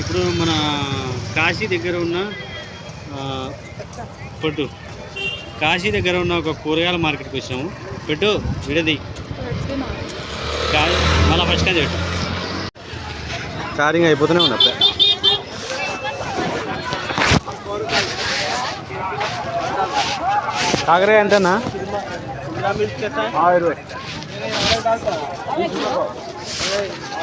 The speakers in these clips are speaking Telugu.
ఇప్పుడు మన కాశీ దగ్గర ఉన్న పట్టు. కాశీ దగ్గర ఉన్న ఒక కూరగాయల మార్కెట్కి వచ్చాము. పెట్టు విడది మళ్ళీ ఫస్ట్ కానీ పెట్టు చారింగ్ అయిపోతూనే ఉన్నా కాకరే ఎంతనా ఇరవై.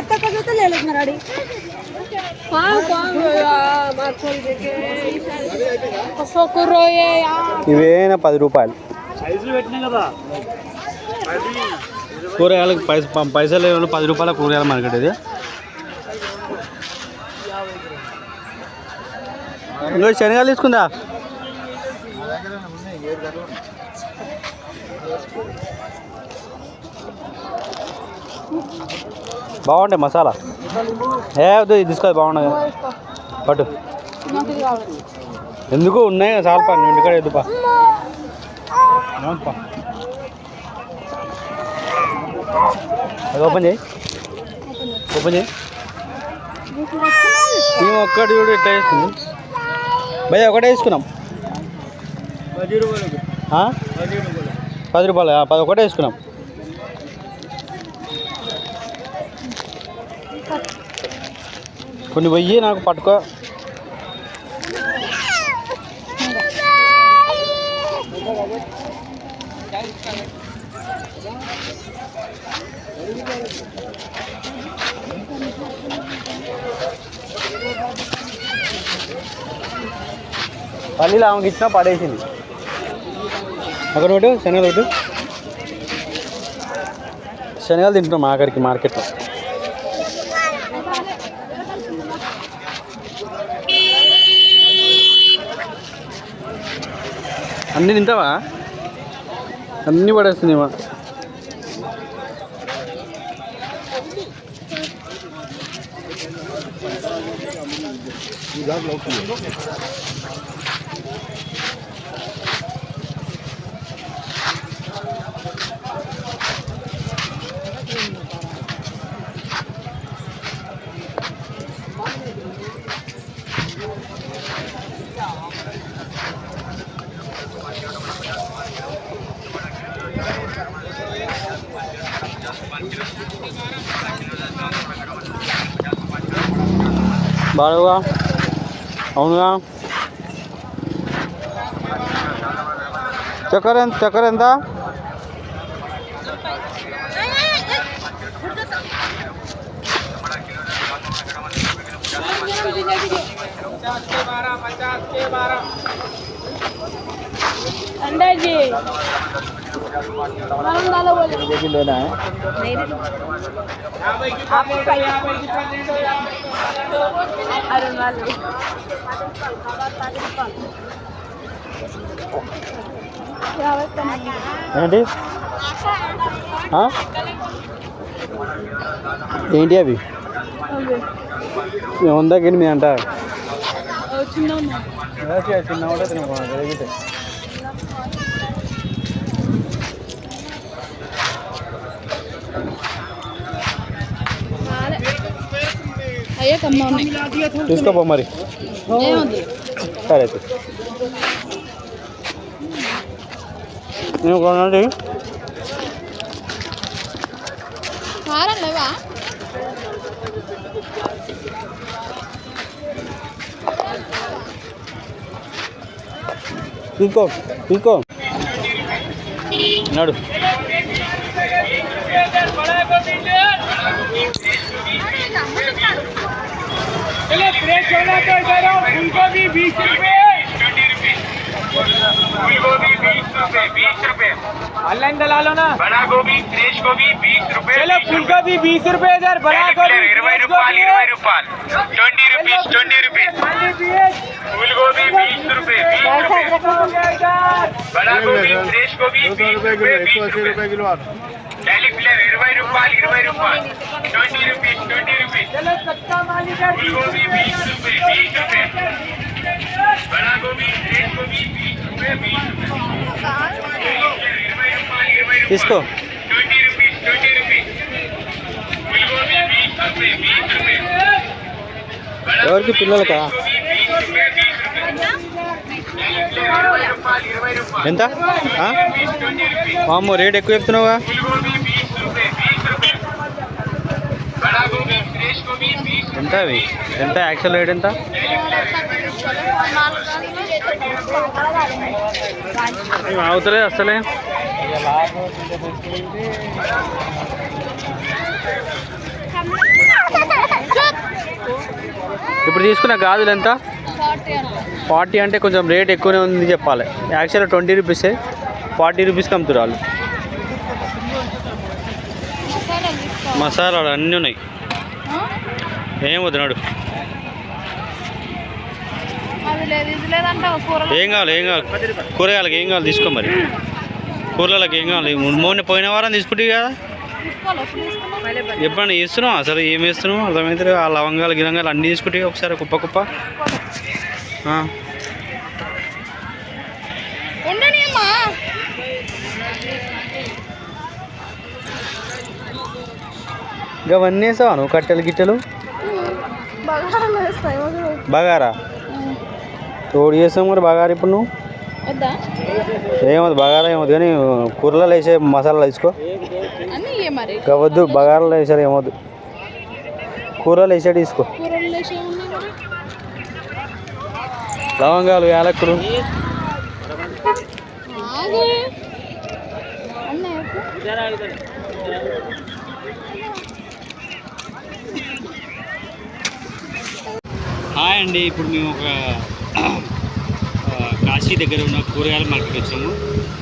तर लिहिलं मराठी पाव पाव मागचं कसं करू ये यार ఇవేనా పది రూపాయలు కూరగాయలకు పైస ప- పైసలు ఏమైనా పది రూపాయల కూరగాయల మార్కెట్ ఇది ఇంకో శనగలు తీసుకుందా బాగుంటాయి మసాలా. ఏ వద్దు తీసుకోదు బాగుండదు. పట్టు. ఎందుకు? ఉన్నాయి చాలు పా ఇంటికాడ ఎద్దు పా అవును పా. అది ఓపెన్ చేయి. ఓపెన్ చేయి. మేము ఒక్కటి కూడా ఇట్లా వేస్తుంది భయ ఒకటే వేసుకున్నాం? పది రూపాయలు ఆ, పది ఒకటే వేసుకున్నాం కొన్ని పోయి నాకు పట్టుకో. పల్లీలు ఆమెకి ఇచ్చినా పడేసింది. అక్కడ ఒకటి శనగలు ఒకటి. శనగలు తింటున్నాం ఆఖరికి మార్కెట్లో. అన్నీ తింటావా? అన్నీ పడేస్తుంది మా. బాగా అవునుగా చక్కెర ఎంత చక్కెర ఎంత अंदाजी మనం దాలో बोले లేనా अरुण వాళ్ళు యాభై పన్నెండు ఏంటి ఆ? ఏంటి అవి వందకి ఎనిమిది అంట చిన్న చిన్న కూడా తినకూడదు తీసుకోపో మరి. సరే అయితే. నేను కొనండి. కారం లేవా తీసుకో తీసుకో. నడు. लेना तो कह रहा हूँ फूलगोभी बीस रुपये फूलगोभी बीस रुपए बीस रुपए ऑनलाइन दला लो ना बड़ा गोभी फ्रेश गोभी बीस रुपए चलो फूलगोभी बीस रुपए इधर बड़ा गोभी इरवाई रुपाल इरवाई रुपाल ट्वेंटी रुपीज़ ट्वेंटी रुपीज़ फूलगोभी बीस रुपए बीस रुपए बड़ा गोभी फ्रेश गोभी बीस रुपए बीस रुपए किलो फ्लेवर इरवై రూపాయలు ఇరవై రూపాయలు ట్వంటీ రూపీస్ ట్వంటీ రూపీస్ फूल गोभी बीस रुपए बीस रुपए बड़ा गोभी फ्रेश गोभी बीस रुपए बीस रुपए इरवై రూపాయలు ఇరవై రూపాయలు తీసుకో ट्वेंटी रुपीज ट्वेंटी रुपीज फूलगोभी बीस रुपए बीस रुपए बड़ा ఎవరికి పిల్లలకా गोभी बीस रुपए बीस रुपए इरवై రూపాయలు ఇరవై రూపాయలు ఎంత ఆ? बीस ट्वेंटी रुपीज వామ్మో రేట్ ఎక్కువ చెప్తున్నావుగా ఎంత అవి? ఎంత? యాక్చువల్ రేట్ ఎంత? ఇవి అవుతలే అసలే ఇప్పుడు తీసుకున్న గాజులు ఎంత? ఫార్టీ అంటే కొంచెం రేట్ ఎక్కువనే ఉంది చెప్పాలి. యాక్చువల్గా ట్వంటీ రూపీసే. ఫార్టీ రూపీస్కి అమ్ముతారు వాళ్ళు. మసాలాలు అన్నీ ఉన్నాయి. ఏం వద్దునాడు కూరలు ఏం కావాలి ఏం కావాలి? కూరగాయలకి ఏం కావాలి తీసుకో మరి. కూరలకు ఏం కావాలి? మొన్న పోయిన వారం తీసుకుంటే కదా. ఎప్పుడన్నా వేస్తున్నావు అసలు ఏం వేస్తున్నావు అర్థమైతే ఆ లవంగాలు గిలంగాలు అన్నీ తీసుకుంటే ఒకసారి కుప్ప కుప్ప. ఇంకా అవన్నీ వేసావా నువ్వు? కట్టెలు గిట్టెలు? బగారా తోడు చేస్తావు మరి బగారా ఇప్పుడు నువ్వు? ఏమవుతుంది బగారా ఏమవుతుంది కానీ కూరలో వేసే మసాలాలు వేసుకో. అన్నీ ఇయ్య మరి. ఇంకా వద్దు బగారాలో వేసారు ఏమవుద్దు కూరలో వేసాడు తీసుకో. లవంగాలు యాలక్కులు. అన్నీ హాయ్ అండి. ఇప్పుడు మేము ఒక కాశీ దగ్గర ఉన్న కూరగాయల మార్కెట్ వచ్చాము.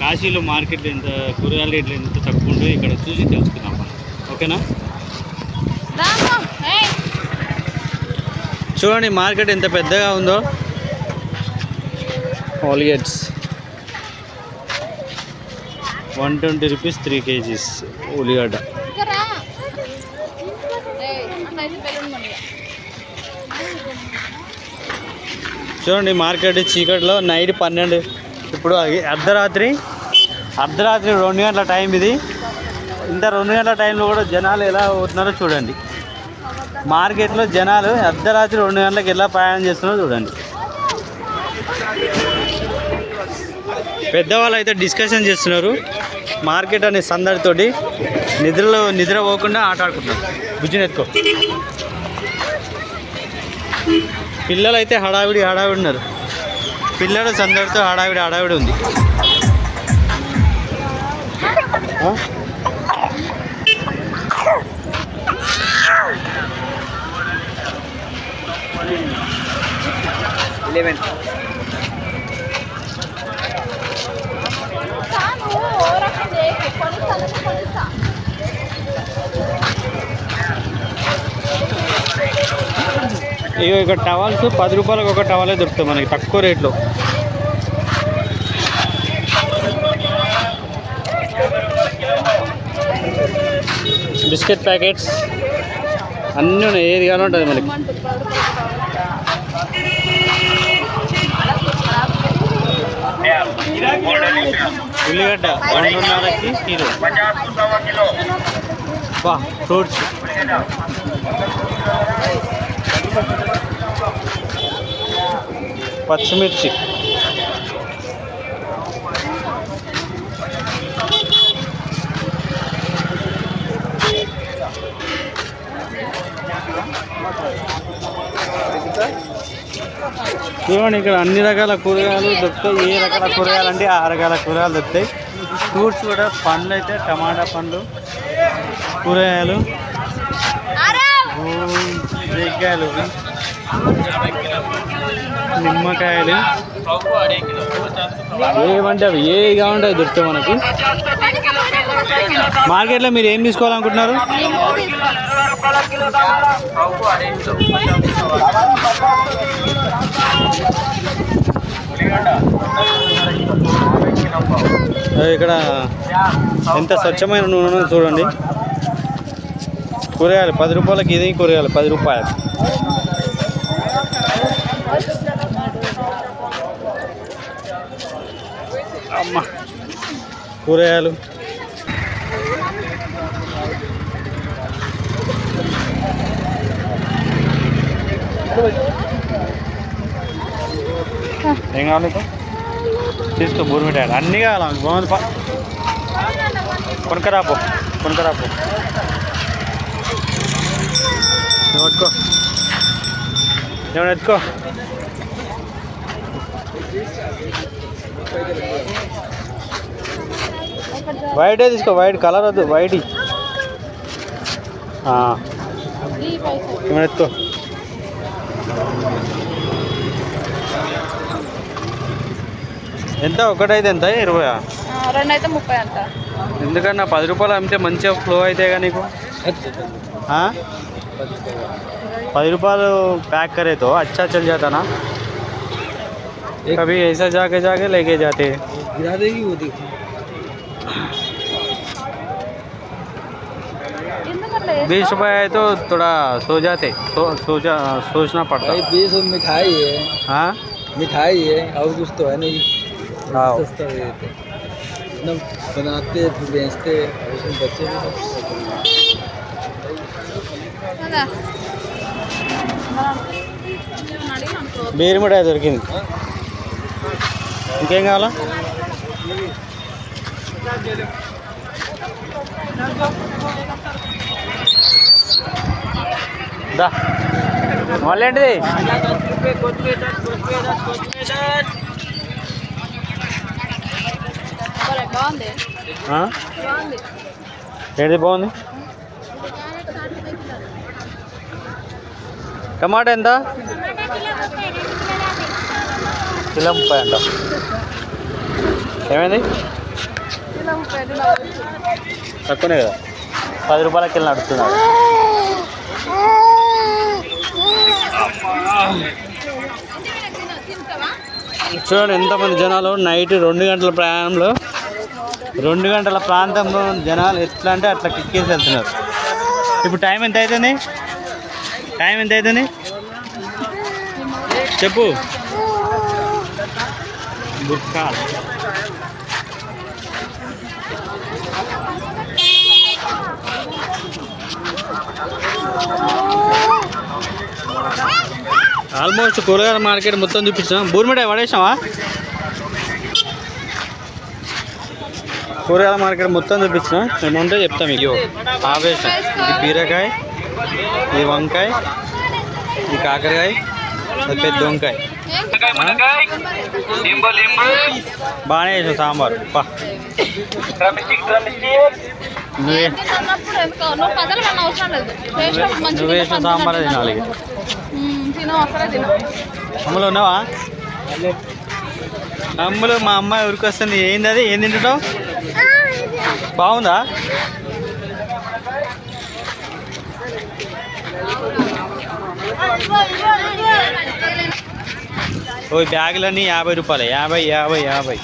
కాశీలో మార్కెట్ ఎంత కూరగాయల రేట్లు ఎంత తక్కువ ఉంటుందో ఇక్కడ చూసి తెలుసుకుందాం. మనం ఓకేనా. చూడండి మార్కెట్ ఎంత పెద్దగా ఉందో. ఆలిగేట్స్ one twenty rupees three KGs ఉల్లిగడ్డ ఇంకా రా ఏయ్, అట్లా అయితే బెలూన్ మళ్ళీ చూడండి మార్కెట్ చీకట్లో నైట్ పన్నెండు. ఇప్పుడు అర్ధరాత్రి. అర్ధరాత్రి రెండు గంటల టైం ఇది. ఇంత రెండు గంటల టైంలో కూడా జనాలు ఎలా అవుతున్నారో చూడండి. మార్కెట్లో జనాలు అర్ధరాత్రి రెండు గంటలకు ఎలా ప్రయాణం చేస్తున్నారో చూడండి. పెద్దవాళ్ళు అయితే డిస్కషన్ చేస్తున్నారు. మార్కెట్ అనే సందడితోటి నిద్రలో నిద్ర పోకుండా ఆట ఆడుకుంటున్నారు. బుజ్జినెత్తుకో పిల్లలు అయితే హడావిడి హడావిడి ఉన్నారు పిల్లలు సందడితో హడావిడి హడావిడి ఉంది ఆ? ఇవి ఒక టవల్స్ పది రూపాయలకు ఒక టవలే దొరుకుతాయి మనకి తక్కువ రేట్లో. బిస్కెట్ ప్యాకెట్స్ అన్నీ ఉన్నాయి ఏది కానీ ఉంటుంది మనకి. ఉల్లిగడ్డ రెండున్నరకి కిలో. ఫ్రూట్స్. పచ్చిమిర్చి. చూడండి ఇక్కడ అన్ని రకాల కూరగాయలు దొరుకుతాయి? ఏ రకాల కూరగాయలు అంటే ఆ రకాల కూరగాయలు దొరుకుతాయి. ఫ్రూట్స్ కూడా పండ్లు అయితే టమాటా పండ్లు కూరగాయలు. రేగ్గాయలు నిమ్మకాయలు. ఏమంటే అవి? ఏ కావాలంటే దొరుకుతాయి మనకి? మార్కెట్లో మీరు ఏం తీసుకోవాలనుకుంటున్నారు? ఇక్కడ ఎంత స్వచ్ఛమైన నూనె చూడండి. కూరగాయలు పది రూపాయలకి ఇది కూరగాయలు పది రూపాయలు. అమ్మ. కూరగాయలు ఏం కావాలి నీకు? తీసుకో బూరిమిటాయలు అన్నీ కావాలి బాగుంది పా. కొనుకరాపో కొనుకరాపో నువ్వు పట్టుకో ఏమైనా ఎత్తుకో వైటే తీసుకో వైట్ కలర్ వద్దు వైట్ ఏమైనా ఎత్తుకో ఎంత? ఒకటైతే ఎంత? ఇరవై రెండు అయితే ముప్పై అంట. ఎందుకన్నా? పది రూపాయలు అమ్మితే మంచిగా ఫ్లో అయితే కానీ నీకు पच्चीस रुपये पैक करे तो अच्छा चल जाता ना। कभी ऐसा जाके जाके लेके जाते। गिरा देगी वो बीस रुपये है तो थोड़ा सो जाते सो सोचा सोचना पड़ता। है बीस मिठाई है। हाँ? मिठाई है और कुछ तो है नहीं। हाँ बनाते बेचते बच्चे भी బీర్ మిఠాయి దొరికింది. ఇంకేం కావాలా? దా. మళ్ళీ ఏంటిది? ఏంటిది బాగుంది? టమాటా ఎంత? కిలో ముప్పై అంట. ఏమైంది? తక్కువనే కదా? పది రూపాయలకి వెళ్ళి నడుస్తున్నాడు. చూడండి ఎంతమంది జనాలు నైట్ రెండు గంటల ప్రయాణంలో రెండు గంటల ప్రాంతంలో జనాలు ఎట్లా అంటే అట్లా కిక్కేసి వెళ్తున్నారు. ఇప్పుడు టైం ఎంత అవుతుంది టైం ఎంత అవుతుంది? చెప్పు. ఆల్మోస్ట్ కూరగాయల మార్కెట్ మొత్తం చూపించాం. బూరిమిఠాయి పడేసావా కూరగాయల మార్కెట్ మొత్తం చూపించిన. ఏమంటే చెప్తాం ఇయ్యో ఆవేశం ఇది బీరకాయ. ఇది వంకాయ ఇది కాకరకాయ అది పెద్ద వంకాయ బాగానే చేసాం సాంబార్. నువ్వే. నువ్వు వేసిన సాంబార్ తినాలి అమ్మలు ఉన్నావా? అమ్మలు మా అమ్మాయి ఊరికి వస్తుంది ఏంది అది? ఏం తింటున్నావు బాగుందా? ఓ బ్యాగులన్నీ యాభై రూపాయలు. యాభై యాభై యాభై.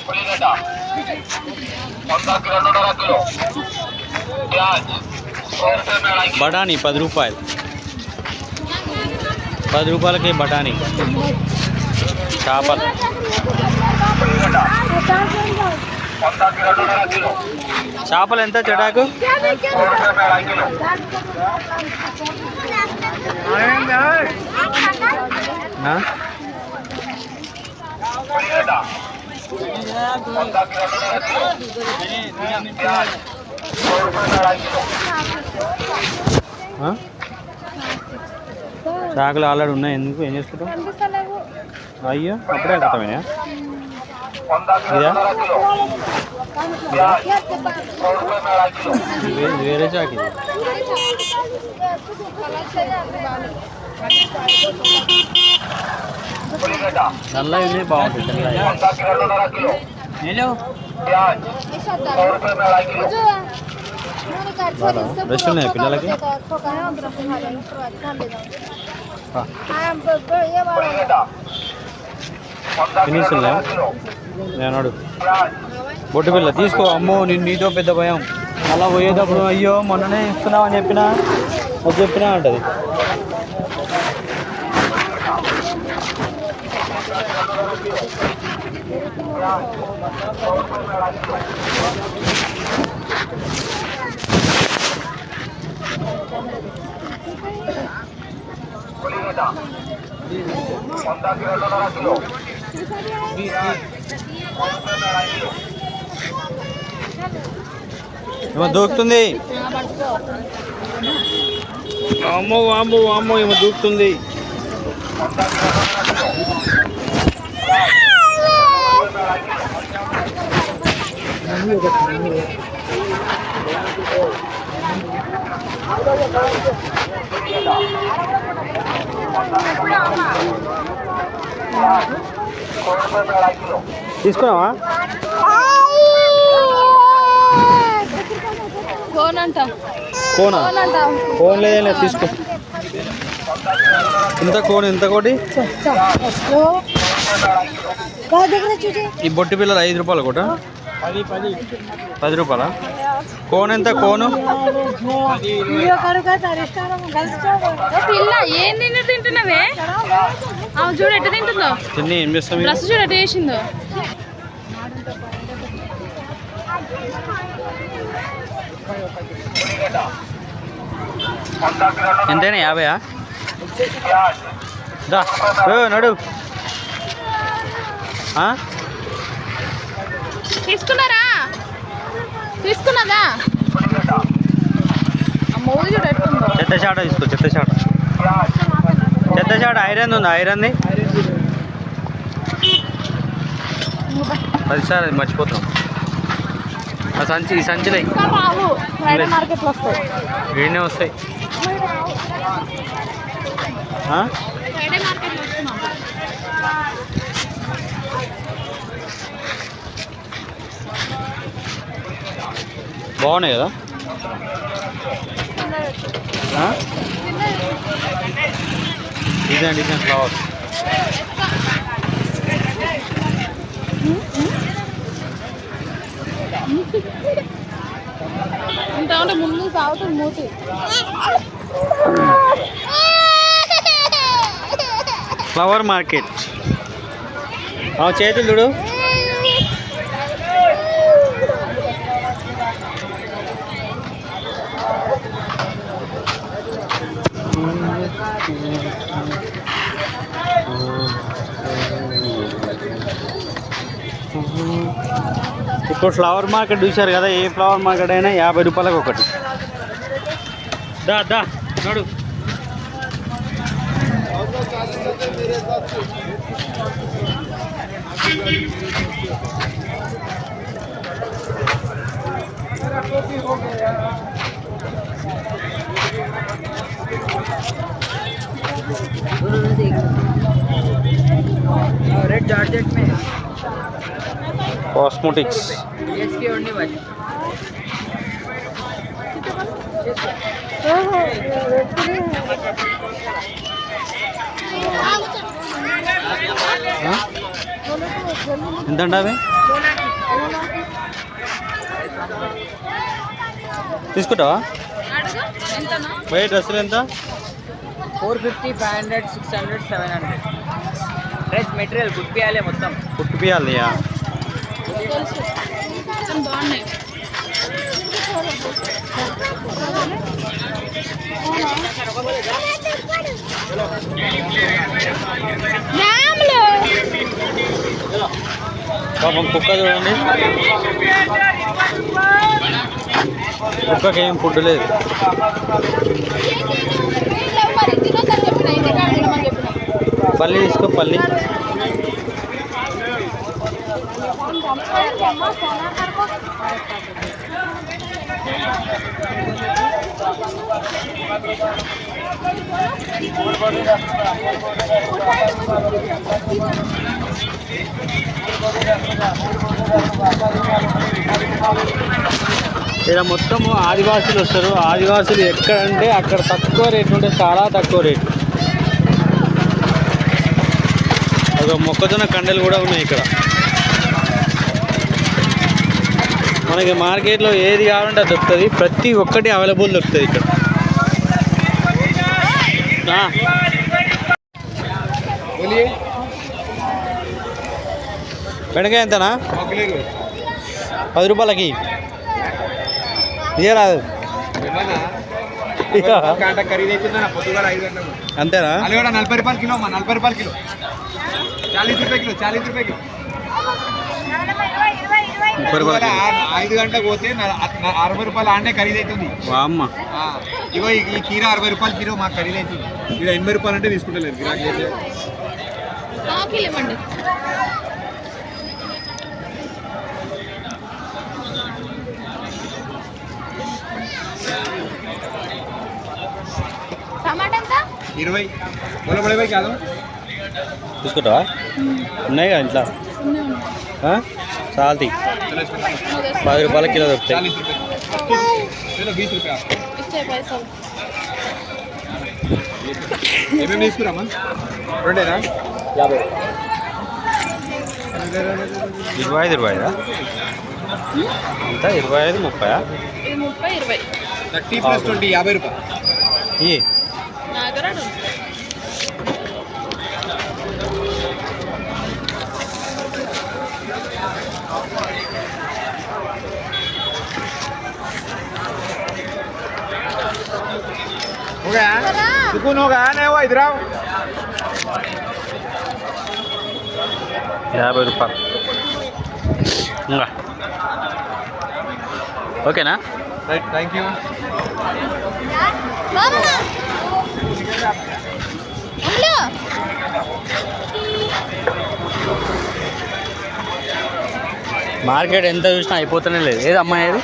బఠానీ పది రూపాయలు. పది రూపాయలకి బఠానీ. చేపలు. చేపలు ఎంత చెడాకు? చాకులు ఆల్రెడీ ఉన్నాయి. ఎందుకు? ఏం కనిపిస్తలేవు అయ్యో అప్పుడే కట్టమేనా వేరే చాకి ఇది. ఉల్లిగడ్డ నల్ల ఇది బాగుంటుంది తెల్లది. వంద కిలో రెండున్నర కిలో ప్యాజ్ కోరుతున్న కిలో బాగా బ్రష్ ఉన్నాయి పిల్లలకి ఆ, ఉల్లిగడ్డ వంద కిలో ఫినిష్ ఉందా నేనాడు నేను బొట్టు పిల్ల తీసుకో. అమ్మో నేను నీతో పెద్ద భయం. అలా పోయేటప్పుడు అయ్యో మొన్ననే ఇస్తున్నావు అని చెప్పినా? అది చెప్పినా అంటది. ఏమో దూకుతుంది. అమ్మో అమ్మో అమ్మో ఏమో దూకుతుంది. తీసుకున్నావా? కోన్ అంట కోనా లేదే తీసుకో. ఇంత కోన్ ఎంత కోటి? ఈ బొట్టి పిల్లలు ఐదు రూపాయలు కూడా పది రూపాయల? కోన్ ఎంత కోను? పిల్ల ఏం తిండి తింటున్నావే? అవి చూడు ఎట్ట తింటుందో? తిని ఏం చేస్తాం ఇక? డ్రెస్ చూడు ఎట్ట చేసిందో? ఎంతైనా యాభైయా? దా. నడు. ఆ? తీసుకున్నారా? తీసుకున్నదా? మూవీ చూడు చెత్త చాట తీసుకో చెత్త చాట. చెత్త చాట ఐరన్ ఉంది? ఐరన్ది పదిసారి అది మర్చిపోతాం. ఆ సంచి ఈ సంచిలో వీడినే వస్తాయి ఆ? ఫ్రైడే మార్కెట్లో వస్తున్నాం బాగున్నాయి కదా? డిజైన్ డిజైన్ ఫ్లవర్స్ ఇంత ఉంటే ముందు సాగుతుంది మూతి. ఫ్లవర్ మార్కెట్ చేతులు చూడు. ఇప్పుడు ఫ్లవర్ మార్కెట్ చూశారు కదా ఏ ఫ్లవర్ మార్కెట్ అయినా యాభై రూపాయలకు ఒకటి. దా దా నడు. रेड जॉर्जेट में కాస్మోటిక్స్ इसकी ओढ़नी वाली ఎంత అవి తీసుకుంటావా అడుగు ఎంతనా బయట డ్రెస్సులు ఎంత four fifty five hundred six hundred seven hundred. Dress material కుట్టియాలే మొత్తం. కుట్టిపియాలి బాగున్నాయి పాపం కుక్క చూడండి. కుక్కకి ఏం ఫుడ్ లేదు మరి తినొద్దని చెప్పిన ఇంటికాడ తినమని చెప్పిన పల్లి తీసుకో పల్లి. ఇక్కడ మొత్తము ఆదివాసులు వస్తారు. ఆదివాసులు ఎక్కడంటే అక్కడ తక్కువ రేట్ ఉంటే చాలా తక్కువ రేట్. ఒక మొక్కజొన్న కండలు కూడా ఉన్నాయి ఇక్కడ. మనకి మార్కెట్లో ఏది కావాలంటే దొరుకుతుంది. ప్రతి ఒక్కటి అవైలబుల్ దొరుకుతుంది ఇక్కడ. వెనకాయ ఎంతనా? పది రూపాయలకి. ఇదే రాదు అంతేనా? నలభై రూపాయలు కిలో నలభై రూపాయలు కిలో. ముప్పై పొద్దుగాల ఐదు గంటలకు పోతే అరవై రూపాయలు ఆడనే ఖరీదైతుంది వామ్మ. ఆ, ఇగో ఈ- కీర అరవై రూపాయలు కిలో మాకు ఖరీదైతుంది ఇక్కడ ఎనభై రూపాయలు అంటే తీసుకుంటలేదు ఇరవై. బోల బడే కాదు తీసుకుంటావా? ఉన్నాయి కదా ఇంట్లో? ఆ? చాలతి పది రూపాయల కిలో దొరుకుతాయి. ఏమేమి తీసుకురామా? రెండేనా? యాభై. ఇరవై ఐదు ఇరవై ఐదా? ఎంత? ఇరవై ఐదు ముప్పై ముప్పై ఇరవై. థర్టీ ప్లస్ ట్వంటీ యాభై రూపాయలు ఈ నాగరాడు हो Suku no gana ya wai draw. Ya baru pak. Enggak. Oke nah. Right, thank you. Mama. Ambil. Market ఎంత చూసినా అయిపోతూనే లేదు ఏది అమ్మాయి అది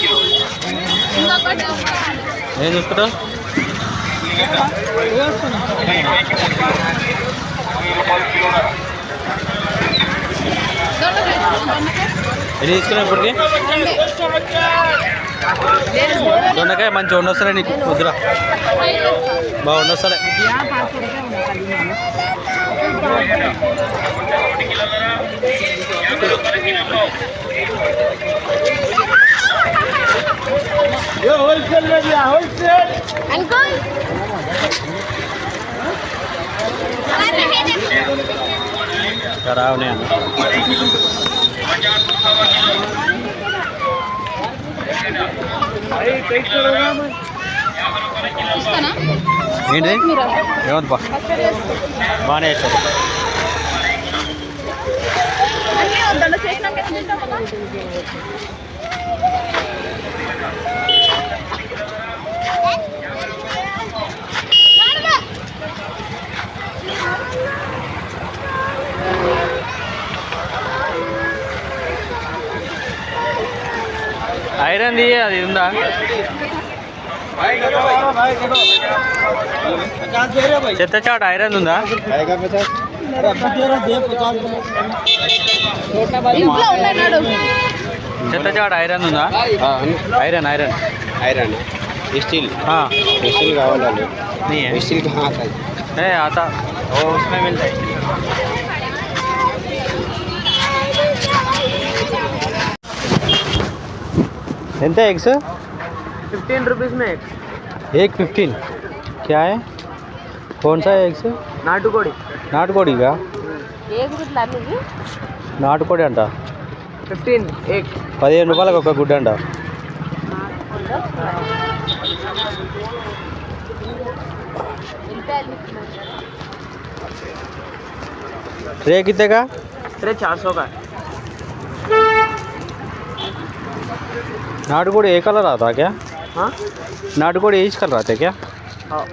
కిలో ఏం చూసుకుంటావు ఎన్ని తీసుకున్నావు ఇప్పటికి? దొండకాయ మంచి ఉండొస్తాలే నీకు వద్దురా. బాగా ఉండొస్తాలే అంకుల్ రావునే అన్న ఇస్తానా ఏంటి మీరు ఏమద్దు బా బాగానే వేస్తారు అన్నీ వద్దండి చేసినాక ఐరన్ ది అది ఉందా చెత్త చాట ఐరన్ ఉందా ఇంట్లో ఉన్నాడు చెత్త చాట ఐరన్ ఉందా ఐరన్ ఐరన్ ఐరన్ स्टील हाँ स्टील కావాలండి नहीं है स्टील कहाँ आता है है आता वो उसमें मिलता है ఎంత ఎగ్స్ फिफ्टीन रुपीज़ में एक एक फिफ्टीन क्या है कौन सा है एग्स నాటుకోడి నాటుకోడిగా ఏది గుడ్లు అన్ని నాటుకోడి అంట ఫిఫ్టీన్ ఎగ్ పదిహేను రూపాయలకు ఒక గుడ్డ అంట रे कितने का अरे चार सौ का नाटकोड़ी एक कलर आता क्या हाँ नाटकोड़ी एक कलर आते क्या हाँ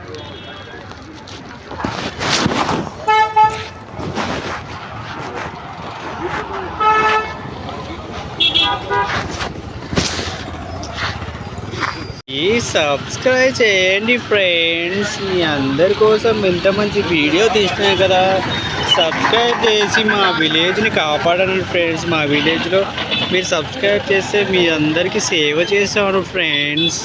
ఈ సబ్స్క్రైబ్ చేయండి ఫ్రెండ్స్ మీ అందరి కోసం ఇంత మంచి వీడియో తీసినాయి కదా సబ్స్క్రైబ్ చేసి మా విలేజ్ని కాపాడండి ఫ్రెండ్స్ మా విలేజ్లో మీరు సబ్స్క్రైబ్ చేస్తే మీ అందరికీ సేవ చేస్తాను ఫ్రెండ్స్